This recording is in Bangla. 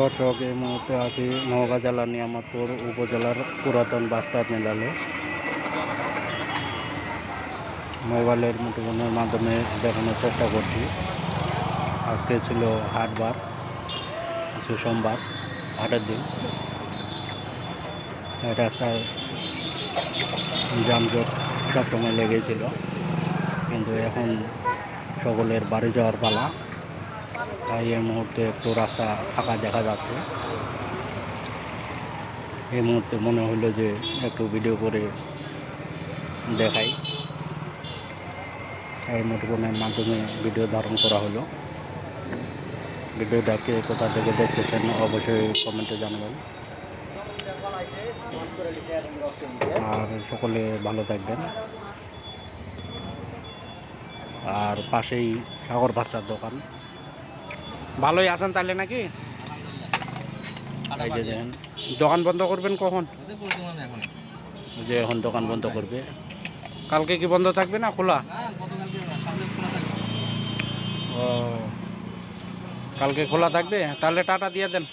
দর্শক, এই মুহূর্তে আছি নওগাঁ জেলা নিয়ামতপুর উপজেলার পুরাতন বাস টার্মিনালে মোবাইলের মুঠোফোনের মাধ্যমে দেখানোর চেষ্টা করছি। আজকে ছিল হাটবার, আজকে সোমবার, হাটের দিন। একটা যানজট সবসময় লেগেছিল কিন্তু এখন সকলের বাড়ি যাওয়ার পালা। তাই এই মুহূর্তে একটু রাস্তা ফাঁকা দেখা যাচ্ছে। এই মুহূর্তে মনে হলো যে একটু ভিডিও করে দেখাই। এই মুঠোফোনের মাধ্যমে ভিডিও ধারণ করা হলো। ভিডিওটাকে কোথা থেকে দেখতেছেন অবশ্যই কমেন্টে জানাবেন। আর সকলে ভালো থাকবেন। আর পাশেই সাগর ভাষার দোকান। ভালোই আছেন তাহলে নাকি? এই যে দেখেন। দোকান বন্ধ করবেন কখন? যে এখন দোকান বন্ধ করবে। কালকে কি বন্ধ থাকবে না খোলা? ও কালকে খোলা থাকবে? তাহলে টাটা দিয়ে দেন।